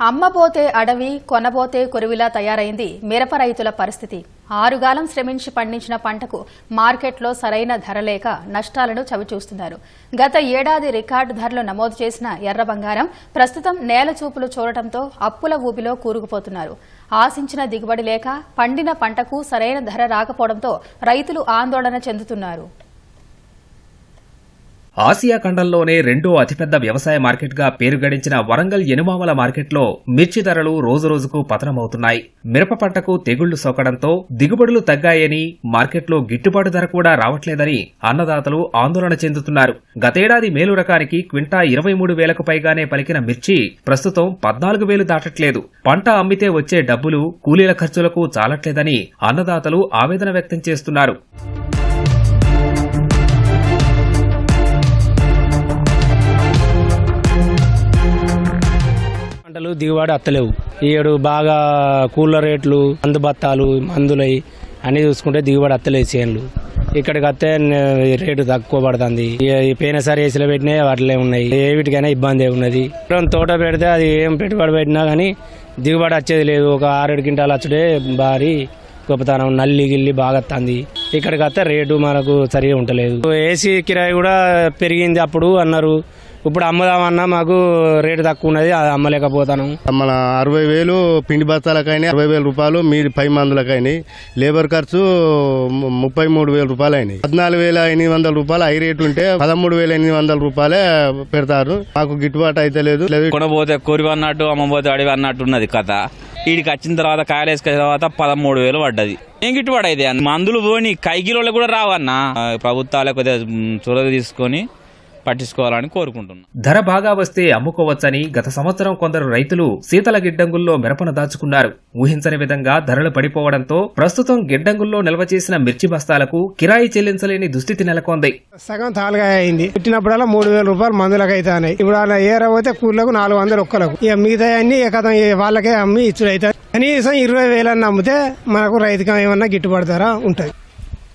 అమ్మబోతే అడవి కొనబోతే కొరువిలా తయారైంది మిరప రైతుల పరిస్థితి. ఆరుగాలం శ్రమించి పండించిన పంటకు మార్కెట్లో సరైన ధర లేక నష్టాలను చవిచూస్తున్నారు. గత ఏడాది రికార్డు ధరలు నమోదు చేసిన ఎర్ర బంగారం ప్రస్తుతం నేల చూపులు చూడటంతో అప్పుల ఊబిలో కూరుకుపోతున్నారు. ఆశించిన దిగుబడి లేక పండిన పంటకు సరైన ధర రాకపోవడంతో రైతులు ఆందోళన చెందుతున్నారు. ఆసియా ఖండంలోనే రెండో అతిపెద్ద వ్యవసాయ మార్కెట్గా పేరు గడించిన వరంగల్ ఎనుమామల మార్కెట్లో మిర్చి ధరలు రోజురోజుకు పతనమవుతున్నాయి. మిరప పంటకు తెగుళ్ళు సోకడంతో దిగుబడులు తగ్గాయని మార్కెట్లో గిట్టుబాటు ధర కూడా రావట్లేదని అన్నదాతలు ఆందోళన చెందుతున్నారు. గతేడాది మేలు రకానికి క్వింటా ఇరవై మూడు వేలకు పైగానే పలికిన మిర్చి ప్రస్తుతం పద్నాలుగు వేలు దాటట్లేదు. పంట అమ్మితే వచ్చే డబ్బులు కూలీల ఖర్చులకు చాలట్లేదని అన్నదాతలు ఆవేదన వ్యక్తం చేస్తున్నారు. పంటలు దిగుబడి అత్తలేవు. ఈడు బాగా కూలర్ రేట్లు మందు బత్తాలు మందులై అన్ని చూసుకుంటే దిగుబడి అత్తలేదు చేనులు. ఇక్కడికి వస్తే రేటు తక్కువ పడుతుంది. ఈ పోయినసారి ఏసీలో పెట్టినా వాటిలో ఉన్నాయి. ఏ వీటికైనా ఇబ్బంది ఉన్నది. ఇప్పుడు తోట పెడితే అది ఏం పెట్టుబడి పెట్టినా కానీ దిగుబడి వచ్చేది లేదు. ఒక ఆరేడు క్వింటాలు వచ్చడే భారీ గొప్పతనం నల్లి గిల్లి బాగా వస్తుంది ఇక్కడికి వస్తే రేటు మనకు సరిగా ఉండలేదు. ఏసీ కిరాయి కూడా పెరిగింది అప్పుడు అన్నారు. ఇప్పుడు అమ్ముదామన్నా మాకు రేటు తక్కువ ఉన్నది అది అమ్మలేకపోతాను. మన అరవై వేలు పిండి బస్తాలకైనా అరవై వేల రూపాయలు మీరు పై మందులకైనాయి. లేబర్ ఖర్చు ముప్పై మూడు వేల రూపాయలు అయినాయి పద్నాలుగు వేల ఎనిమిది వందల రూపాయలు హై రేటు ఉంటే పదమూడు వేల ఎనిమిది వందల రూపాయలే పెడతారు. మాకు గిట్టుబాటు అయితే లేదు. కొనబోతే కొరివి అన్నట్టు అమ్మబోతే అడవి అన్నట్టు ఉన్నది కథ. వీడికి వచ్చిన తర్వాత కాయలు వేసుకున్న తర్వాత పదమూడు వేలు పడ్డది. ఏం గిట్టుబాటు అయితే మందులు పోని కైకిలో కూడా రావన్నా. ప్రభుత్వాలకు కొద్దిగా చొరవ తీసుకొని పట్టించుకోవాలని కోరుకుంటున్నాను ధర బాగా వస్తే అమ్ముకోవచ్చని గత సంవత్సరం కొందరు రైతులు శీతల గిడ్డంగుల్లో మిరపను దాచుకున్నారు. ఊహించని విధంగా ధరలు పడిపోవడంతో ప్రస్తుతం గిడ్డంగుల్లో నిల్వ చేసిన మిర్చి బస్తాలకు కిరాయి చెల్లించలేని దుస్థితి నెలకొంది. సగం తాలుగా అయింది. పుట్టినప్పుడల్లా మూడు వేల రూపాయలు మందులకు అవుతాయి ఇప్పుడు అలా ఏరపోతే కూలకు నాలుగు వందలు ఒక్కలకు. ఇక మిగతా అన్ని వాళ్ళకే అమ్మి ఇచ్చుడు అవుతాయి కనీసం ఇరవై వేలన్న అమ్మితే మనకు రైతుకం ఏమన్నా గిట్టుబాటు ధర ఉంటుంది.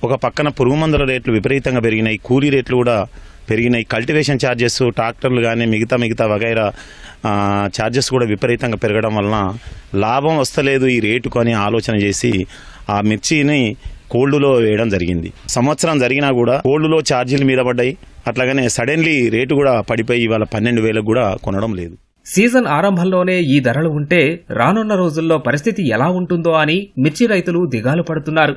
ఒక పక్కన పురుగు మందుల రేట్లు విపరీతంగా పెరిగినాయి. కూలీ రేట్లు కూడా పెరిగినాయి. కల్టివేషన్ ఛార్జెస్ ట్రాక్టర్లు కానీ మిగతా మిగతా వగైరా ఛార్జెస్ కూడా విపరీతంగా పెరగడం వలన లాభం వస్తలేదు ఈ రేటుకు అని ఆలోచన చేసి ఆ మిర్చిని కోల్డ్లో వేయడం జరిగింది. సంవత్సరం జరిగినా కూడా కోల్డ్లో ఛార్జీలు మీద పడ్డాయి. అట్లాగనే సడన్లీ రేటు కూడా పడిపోయి ఇవాళ పన్నెండు వేలకు కూడా కొనడం లేదు. సీజన్ ఆరంభంలోనే ఈ ధరలు ఉంటే రానున్న రోజుల్లో పరిస్థితి ఎలా ఉంటుందో అని మిర్చి రైతులు దిగాలు పడుతున్నారు.